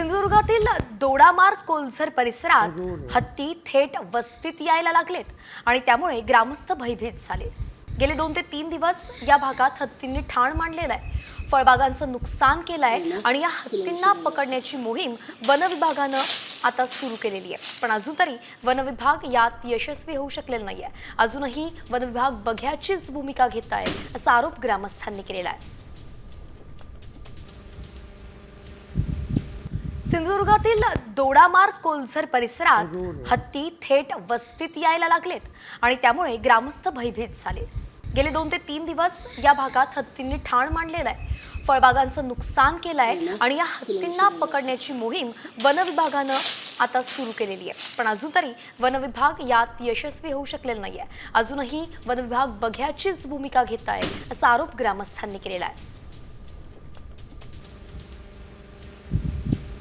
सिंधुदुर्गातील दोडामार्ग कोलझर परिसरात हत्ती थेट वस्तीत यायला लागलेत आणि त्यामुळे ग्रामस्थ भयभीत झाले. गेले दोन ते तीन दिवस या भागात हत्तींनी ठाण मांडलेलं आहे. फळबागांचं नुकसान केलंय आणि या हत्तींना पकडण्याची मोहीम वन विभागानं आता सुरू केलेली आहे. पण अजून तरी वन विभाग यात यशस्वी होऊ शकलेलं नाहीये. अजूनही वन विभाग बघ्याचीच भूमिका घेत आहे असा आरोप ग्रामस्थांनी केलेला आहे. सिंधुदुर्गातील दोडामार्ग कोलझर परिसरात हत्ती थेट वस्तीत यायला लागलेत आणि त्यामुळे ग्रामस्थ भयभीत झाले. गेले दोन ते तीन दिवस या भागात हत्तींनी ठाण मांडलेलं आहे. फळबागांचं नुकसान केलंय आणि या हत्तींना पकडण्याची मोहीम वन विभागानं आता सुरू केलेली आहे. पण अजून तरी वन विभाग यात यशस्वी होऊ शकलेलं नाहीये. अजूनही वन विभाग बघ्याचीच भूमिका घेत आहे असा आरोप ग्रामस्थांनी केलेला आहे.